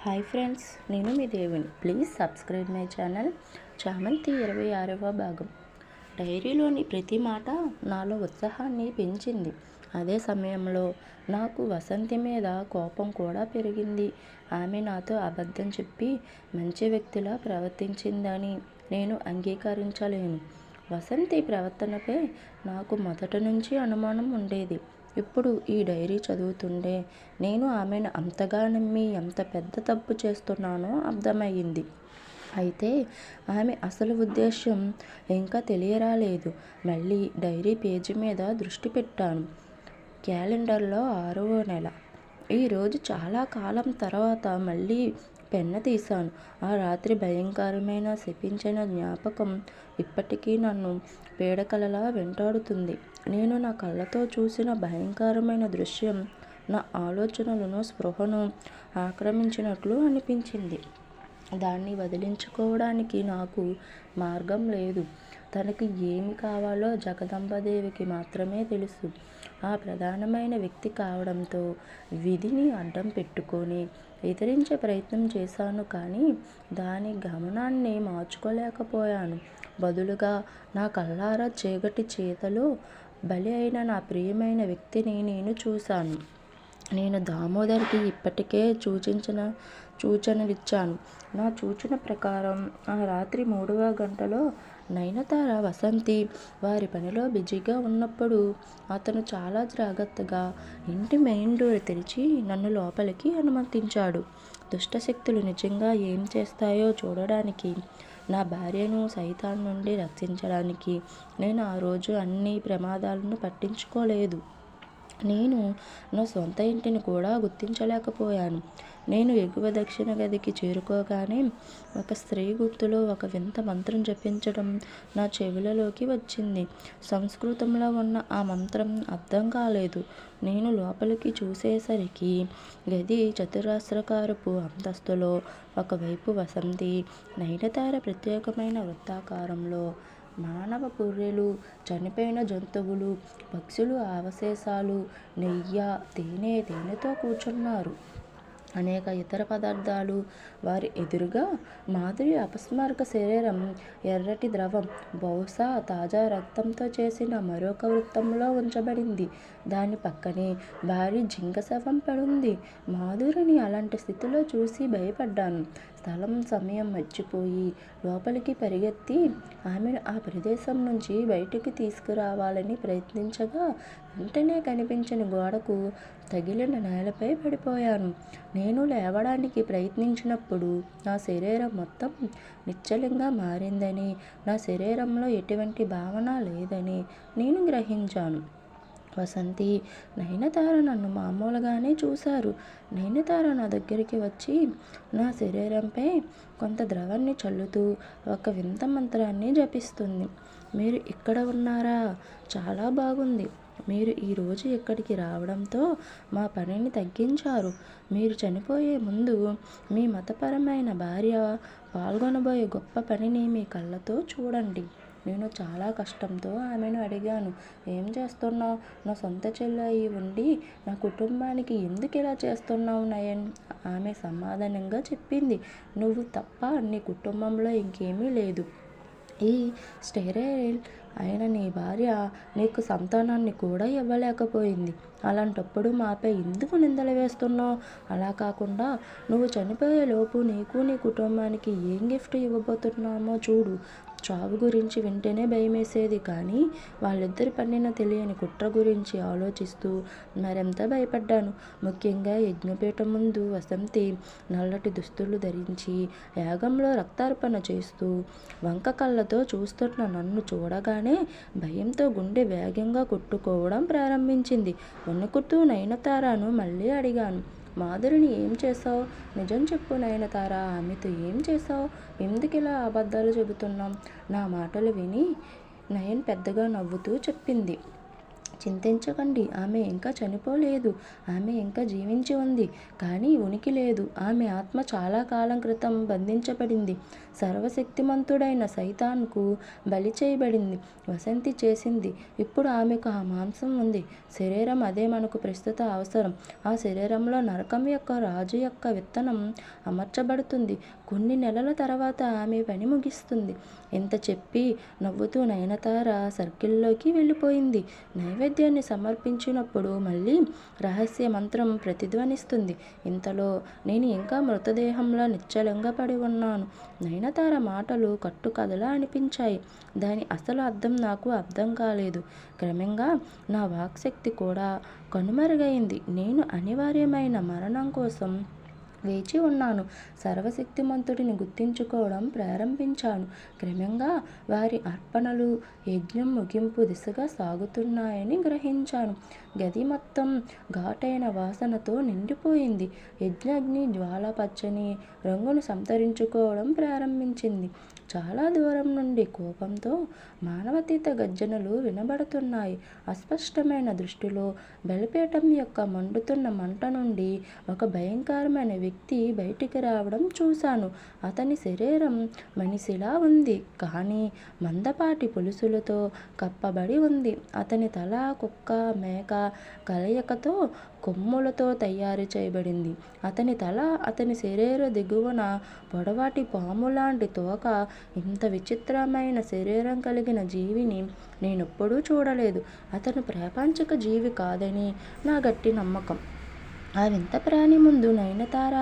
Hi friends నేను మీ దేవుని. Please subscribe my channel చామంతి ఇరవై ఆరవ భాగం. డైరీలోని ప్రతి మాట నాలో ఉత్సాహాన్ని పెంచింది. అదే సమయంలో నాకు వసంతి మీద కోపం కూడా పెరిగింది. ఆమె నాతో అబద్ధం చెప్పి మంచి వ్యక్తిలా ప్రవర్తించిందని నేను అంగీకరించలేను. వసంతి ప్రవర్తనపై నాకు మొదట నుంచి అనుమానం ఉండేది. ఇప్పుడు ఈ డైరీ చదువుతుండే? నేను ఆమెను అంతగా నమ్మి ఎంత పెద్ద తప్పు చేస్తున్నానో అర్థమయ్యింది. అయితే ఆమె అసలు ఉద్దేశం ఇంకా తెలియరాలేదు. మళ్ళీ డైరీ పేజీ మీద దృష్టి పెట్టాను. క్యాలెండర్లో ఆరవ నెల. ఈరోజు చాలా కాలం తర్వాత మళ్ళీ పెన్ను తీశాను. ఆ రాత్రి భయంకరమైన శపించిన జ్ఞాపకం ఇప్పటికీ నన్ను పీడకలలా వెంటాడుతుంది. నేను నా కళ్ళతో చూసిన భయంకరమైన దృశ్యం నా ఆలోచనలను స్పృహను ఆక్రమించినట్లు అనిపించింది. దాన్ని వదిలించుకోవడానికి నాకు మార్గం లేదు. తనకి ఏమి కావాలో జగదంబదేవికి మాత్రమే తెలుసు. ఆ ప్రధానమైన వ్యక్తి కావడంతో విధిని అడ్డం పెట్టుకొని ఎదిరించే ప్రయత్నం చేశాను కానీ దాని గమనాన్ని మార్చుకోలేకపోయాను. బదులుగా నా కళ్ళారా చీకటి చేతలో బలి అయిన నా ప్రియమైన వ్యక్తిని నేను చూశాను. నేను దామోదర్కి ఇప్పటికే సూచించిన సూచనలిచ్చాను. నా సూచన ప్రకారం ఆ రాత్రి మూడవ గంటలో నయనతార వసంతి వారి పనిలో బిజీగా ఉన్నప్పుడు అతను చాలా జాగ్రత్తగా ఇంటి మెయిన్ డోర్ తెరిచి నన్ను లోపలికి అనుమతించాడు. దుష్టశక్తులు నిజంగా ఏం చేస్తాయో చూడడానికి నా భార్యను సైతాన్ నుండి రక్షించడానికి నేను ఆ రోజు అన్ని ప్రమాదాలను పట్టించుకోలేదు. నేను నా సొంత ఇంటిని కూడా గుర్తించలేకపోయాను. నేను ఎగువ దక్షిణ గదికి చేరుకోగానే ఒక స్త్రీ గుర్తులో ఒక వింత మంత్రం జపించడం నా చెవులలోకి వచ్చింది. సంస్కృతంలో ఉన్న ఆ మంత్రం అర్థం కాలేదు. నేను లోపలికి చూసేసరికి గది చతురాస్రకారపు అంతస్తులో ఒకవైపు వసంతి నైనతార ప్రత్యేకమైన వృత్తాకారంలో మానవ పుర్రెలు చనిపోయిన జంతువులు పక్షులు అవశేషాలు నెయ్య తేనె తేనెతో కూర్చున్నారు అనేక ఇతర పదార్థాలు. వారి ఎదురుగా మాధురి అపస్మారక శరీరం ఎర్రటి ద్రవం బహుశా తాజా రక్తంతో చేసిన మరొక వృత్తంలో ఉంచబడింది. దాని పక్కనే భారీ జింక శవం పడుంది. మాధురిని అలాంటి స్థితిలో చూసి భయపడ్డాను. స్థలం సమయం మర్చిపోయి లోపలికి పరిగెత్తి ఆమెను ఆ ప్రదేశం నుంచి బయటికి తీసుకురావాలని ప్రయత్నించగా వెంటనే కనిపించని గోడకు తగిలిన నేలపై పడిపోయాను. నేను లేవడానికి ప్రయత్నించినప్పుడు నా శరీరం మొత్తం నిశ్చలంగా మారిందని నా శరీరంలో ఎటువంటి భావన లేదని నేను గ్రహించాను. వసంతి నయనతార నన్ను మామూలుగానే చూశారు. నయనతార నా దగ్గరికి వచ్చి నా శరీరంపై కొంత ద్రవాన్ని చల్లుతూ ఒక వింత మంత్రాన్ని జపిస్తుంది. మీరు ఇక్కడ ఉన్నారా? చాలా బాగుంది. మీరు ఈరోజు ఇక్కడికి రావడంతో మా పనిని తగ్గించారు. మీరు చనిపోయే ముందు మీ మతపరమైన భార్య పాల్గొనబోయే గొప్ప పనిని మీ కళ్ళతో చూడండి. నేను చాలా కష్టంతో ఆమెను అడిగాను ఏం చేస్తున్నావు? నా సొంత చెల్లి ఉండి నా కుటుంబానికి ఎందుకు ఇలా చేస్తున్నావు నయన్? ఆమె సమాధానంగా చెప్పింది నువ్వు తప్ప నీ కుటుంబంలో ఇంకేమీ లేదు. ఈ స్టెరైల్ అయిన నీ భార్య నీకు సంతానాన్ని కూడా ఇవ్వలేకపోయింది. అలాంటప్పుడు మాపై ఎందుకు నిందలు వేస్తున్నావు? అలా కాకుండా నువ్వు చనిపోయే లోపు నీకు నీ కుటుంబానికి ఏం గిఫ్ట్ ఇవ్వబోతున్నామో చూడు. చావు గురించి వింటేనే భయమేసేది. కానీ వాళ్ళిద్దరు పన్నిన తెలియని కుట్ర గురించి ఆలోచిస్తూ మరెంత భయపడ్డాను? ముఖ్యంగా యజ్ఞపీఠం ముందు వసంతి నల్లటి దుస్తులు ధరించి యాగంలో రక్తార్పణ చేస్తూ వంక కళ్ళతో చూస్తున్న నన్ను చూడగానే భయంతో గుండె వేగంగా కొట్టుకోవడం ప్రారంభించింది. వణుకుతూ నయనతారాను మళ్ళీ అడిగాను. మాధురిని ఏం చేసావు నిజం చెప్పు నయనతారా ఆమెతో ఏం చేసావు ఎందుకు ఇలా అబద్ధాలు చెబుతున్నాం? నా మాటలు విని నయన్ పెద్దగా నవ్వుతూ చెప్పింది. చింతించకండి. ఆమె ఇంకా చనిపోలేదు. ఆమె ఇంకా జీవించి ఉంది. కానీ ఉనికి లేదు. ఆమె ఆత్మ చాలా కాలం క్రితం బంధించబడింది. సర్వశక్తిమంతుడైన సైతాన్కు బలి చేయబడింది. వసంతి చేసింది. ఇప్పుడు ఆమెకు ఆ మాంసం ఉంది. శరీరం అదే మనకు ప్రస్తుత అవసరం. ఆ శరీరంలో నరకం యొక్క రాజు యొక్క విత్తనం అమర్చబడుతుంది. కొన్ని నెలల తర్వాత ఆమె పని ముగిస్తుంది. ఇంత చెప్పి నవ్వుతూ నయనతార సర్కిల్లోకి వెళ్ళిపోయింది. నైవేద్యాన్ని సమర్పించినప్పుడు మళ్ళీ రహస్య మంత్రం ప్రతిధ్వనిస్తుంది. ఇంతలో నేను ఇంకా మృతదేహంలో నిశ్చలంగా పడి ఉన్నాను. నయనతార మాటలు కట్టుకథలా అనిపించాయి. దాని అసలు అర్థం నాకు అర్థం కాలేదు. క్రమంగా నా వాక్శక్తి కూడా కనుమరుగైంది. నేను అనివార్యమైన మరణం కోసం వేచి ఉన్నాను. సర్వశక్తిమంతుడిని గుర్తించుకోవడం ప్రారంభించాను. క్రమంగా వారి అర్పణలు యజ్ఞం ముగింపు దిశగా సాగుతున్నాయని గ్రహించాను. గది మొత్తం ఘాటైన వాసనతో నిండిపోయింది. యజ్ఞాగ్ని జ్వాల పచ్చని రంగును సంతరించుకోవడం ప్రారంభించింది. చాలా దూరం నుండి కోపంతో మానవతీత గర్జనలు వినబడుతున్నాయి. అస్పష్టమైన దృష్టిలో బలిపీఠం యొక్క మండుతున్న మంట నుండి ఒక భయంకరమైన వ్యక్తి బయటికి రావడం చూశాను. అతని శరీరం మనిషిలా ఉంది కానీ మందపాటి పులుసులతో కప్పబడి ఉంది. అతని తల కుక్క మేక కలయికతో కొమ్ములతో తయారు చేయబడింది. అతని తల అతని శరీర దిగువన పొడవాటి పాము లాంటి తోక ఇంత విచిత్రమైన శరీరం కలిగిన జీవిని నేనెప్పుడూ చూడలేదు. అతను ప్రాపంచిక జీవి కాదని నా గట్టి నమ్మకం. ఆ వింత ప్రాణి ముందు నయనతార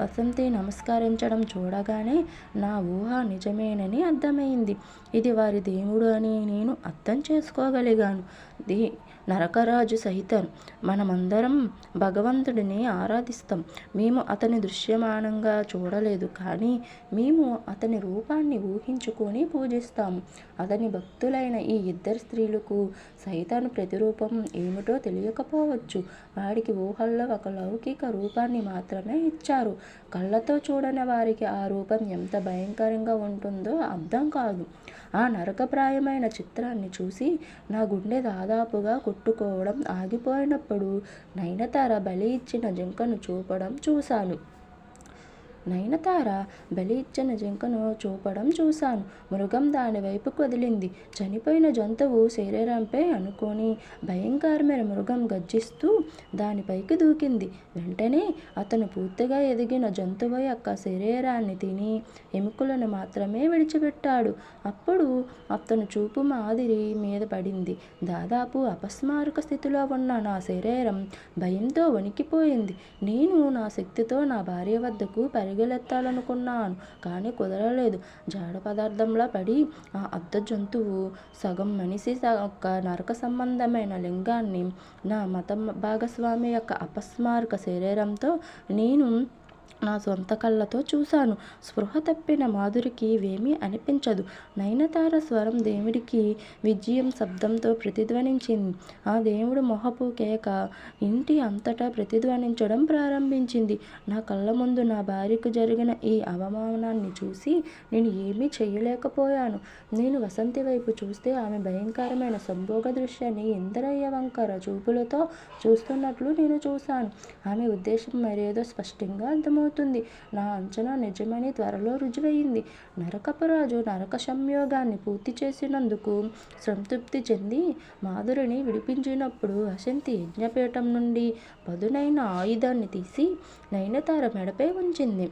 వసంతి నమస్కరించడం చూడగానే నా ఊహ నిజమేనని అర్థమైంది. ఇది వారి దేవుడు అని నేను అర్థం చేసుకోగలిగాను. దీ నరకరాజు సహితం మనమందరం భగవంతుడిని ఆరాధిస్తాం. మేము అతని దృశ్యమానంగా చూడలేదు కానీ మేము అతని రూపాన్ని ఊహించుకొని పూజిస్తాము అతని భక్తులైన ఈ ఇద్దరు స్త్రీలకు సైతాను ప్రతిరూపం ఏమిటో తెలియకపోవచ్చు. వాడికి ఊహల్లో ఒక లౌకిక రూపాన్ని మాత్రమే ఇచ్చారు. కళ్ళతో చూడని వారికి ఆ రూపం ఎంత భయంకరంగా ఉంటుందో అర్థం కాదు. ఆ నరకప్రాయమైన చిత్రాన్ని చూసి నా గుండె దాదాపుగా కొట్టుకోవడం ఆగిపోయినప్పుడు నయనతార బలి ఇచ్చిన జింకను చూపడం చూశాను. నయనతార బలి ఇచ్చిన జింకను చూపడం చూశాను. మృగం దాని వైపు వదిలింది. చనిపోయిన జంతువు శరీరంపై అనుకొని భయంకరమైన మృగం గర్జిస్తూ దానిపైకి దూకింది. వెంటనే అతను పూర్తిగా ఎదిగిన జంతువు యొక్క శరీరాన్ని తిని ఎముకలను మాత్రమే విడిచిపెట్టాడు. అప్పుడు అతను చూపు మాదిరి మీద పడింది. దాదాపు అపస్మారక స్థితిలో ఉన్న నా శరీరం భయంతో వణికిపోయింది. నేను నా శక్తితో నా భార్య వద్దకు పరి పరిగెలెత్తాలనుకున్నాను కానీ కుదరలేదు. జాడ పదార్థంలో పడి ఆ అర్ధ జంతువు సగం మనిషి యొక్క నరక సంబంధమైన లింగాన్ని నా మత భాగస్వామి యొక్క అపస్మారక శరీరంతో నేను నా సొంత కళ్ళతో చూశాను. స్పృహ తప్పిన మాధురికి ఇవేమీ అనిపించదు. నయనతార స్వరం దేవుడికి విజయం శబ్దంతో ప్రతిధ్వనించింది. ఆ దేవుడు మొహపు కేక ఇంటి అంతటా ప్రతిధ్వనించడం ప్రారంభించింది. నా కళ్ళ ముందు నా భార్యకు జరిగిన ఈ అవమానాన్ని చూసి నేను ఏమీ చేయలేకపోయాను. నేను వసంతి వైపు చూస్తే ఆమె భయంకరమైన సంభోగ దృశ్యాన్ని ఇంద్రయ్య వంకర చూపులతో చూస్తున్నట్లు నేను చూశాను. ఆమె ఉద్దేశం మరేదో స్పష్టంగా అర్థమవుతుంది. నా అంచనా నిజమని త్వరలో రుజువైంది నరకపరాజు నరక సంయోగాన్ని పూర్తి చేసినందుకు సంతృప్తి చెంది మాధురిని విడిపించినప్పుడు వసంతి యజ్ఞపీఠం నుండి పదునైన ఆయుధాన్ని తీసి నయనతార మెడపై ఉంచింది.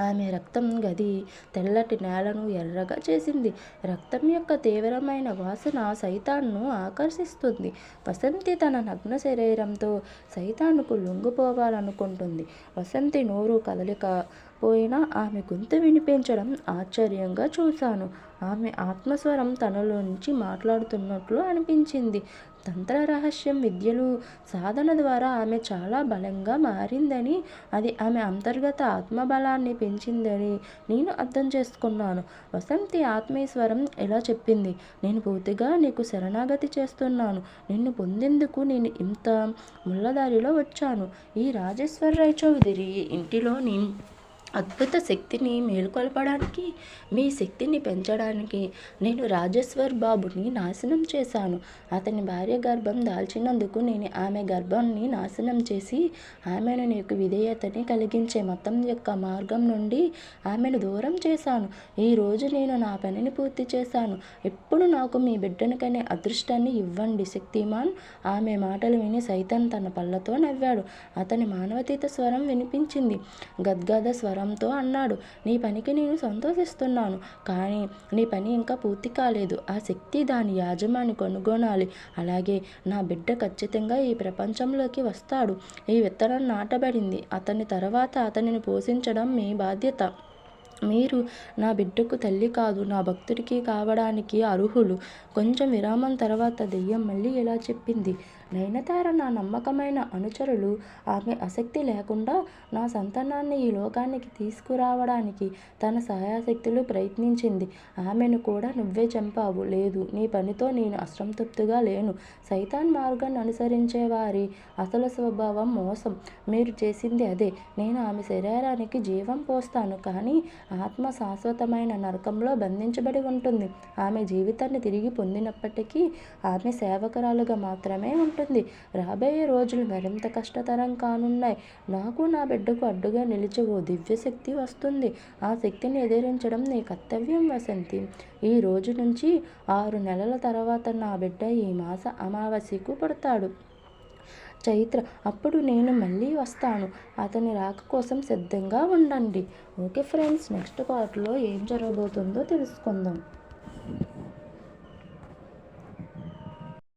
ఆమె రక్తం గది తెల్లటి నేలను ఎర్రగా చేసింది. రక్తం యొక్క తీవ్రమైన వాసన సైతాన్ను ఆకర్షిస్తుంది. వసంతి తన నగ్న శరీరంతో సైతాన్కు లొంగిపోవాలనుకుంటుంది. వసంతి నోరు కదలిక పోయినా ఆమె గొంతు వినిపించడం ఆశ్చర్యంగా చూశాను. ఆమె ఆత్మస్వరం తనలో నుంచి మాట్లాడుతున్నట్లు అనిపించింది. తంత్ర రహస్యం విద్యలు సాధన ద్వారా ఆమె చాలా బలంగా మారిందని అది ఆమె అంతర్గత ఆత్మబలాన్ని పెంచిందని నేను అర్థం చేసుకున్నాను. వసంతి ఆత్మీశ్వరం ఇలా చెప్పింది నేను పూర్తిగా నీకు శరణాగతి చేస్తున్నాను. నిన్ను పొందేందుకు నేను ఇంత ముళ్ళదారిలో వచ్చాను. ఈ రాజేశ్వరరాయ్ చౌదరి ఇంటిలోని అద్భుత శక్తిని మేలుకొల్పడానికి మీ శక్తిని పెంచడానికి నేను రాజేశ్వర్ బాబుని నాశనం చేశాను. అతని భార్య గర్భం దాల్చినందుకు నేను ఆమె గర్భాన్ని నాశనం చేసి ఆమెను నీకు విధేయతని కలిగించే మతం యొక్క మార్గం నుండి ఆమెను దూరం చేశాను. ఈరోజు నేను నా పనిని పూర్తి చేశాను. ఎప్పుడు నాకు మీ బిడ్డను కనే అదృష్టాన్ని ఇవ్వండి శక్తిమాన్. ఆమె మాటలు విని సైతం తన పళ్ళతో నవ్వాడు. అతని మానవతీత స్వరం వినిపించింది. గద్గద స్వరం స్వరంతో అన్నాడు. నీ పనికి నేను సంతోషిస్తున్నాను కానీ నీ పని ఇంకా పూర్తి కాలేదు. ఆ శక్తి దాని యాజమాని కనుగొనాలి. అలాగే నా బిడ్డ ఖచ్చితంగా ఈ ప్రపంచంలోకి వస్తాడు. ఈ విత్తనం నాటబడింది. అతని తర్వాత అతనిని పోషించడం మీ బాధ్యత. మీరు నా బిడ్డకు తల్లి కాదు నా భక్తుడికి కావడానికి అర్హులు. కొంచెం విరామం తర్వాత దెయ్యం మళ్ళీ ఇలా చెప్పింది. నయనతార నా నమ్మకమైన అనుచరులు. ఆమె ఆసక్తి లేకుండా నా సంతానాన్ని ఈ లోకానికి తీసుకురావడానికి తన సహాయశక్తులు ప్రయత్నించింది. ఆమెను కూడా నువ్వే చంపావు. లేదు నీ పనితో నేను అసంతృప్తిగా లేను. సైతాన్ మార్గాన్ని అనుసరించే వారి అసలు స్వభావం మోసం. మీరు చేసింది అదే. నేను ఆమె శరీరానికి జీవం పోస్తాను. కానీ ఆత్మ శాశ్వతమైన నరకంలో బంధించబడి ఉంటుంది. ఆమె జీవితాన్ని తిరిగి పొందినప్పటికీ ఆమె సేవకురాలుగా మాత్రమే ఉంటుంది. ఉంటుంది రాబోయే రోజులు మరింత కష్టతరం కానున్నాయి. నాకు నా బిడ్డకు అడ్డుగా నిలిచే ఓ దివ్యశక్తి వస్తుంది. ఆ శక్తిని ఎదిరించడం నీ కర్తవ్యం వసంతి. ఈ రోజు నుంచి ఆరు నెలల తర్వాత నా బిడ్డ ఈ మాస అమావాస్యకు పడతాడు. చైత్ర అప్పుడు నేను మళ్ళీ వస్తాను. అతని రాక కోసం సిద్ధంగా ఉండండి. ఓకే ఫ్రెండ్స్ నెక్స్ట్ పార్ట్లో ఏం జరగబోతుందో తెలుసుకుందాం.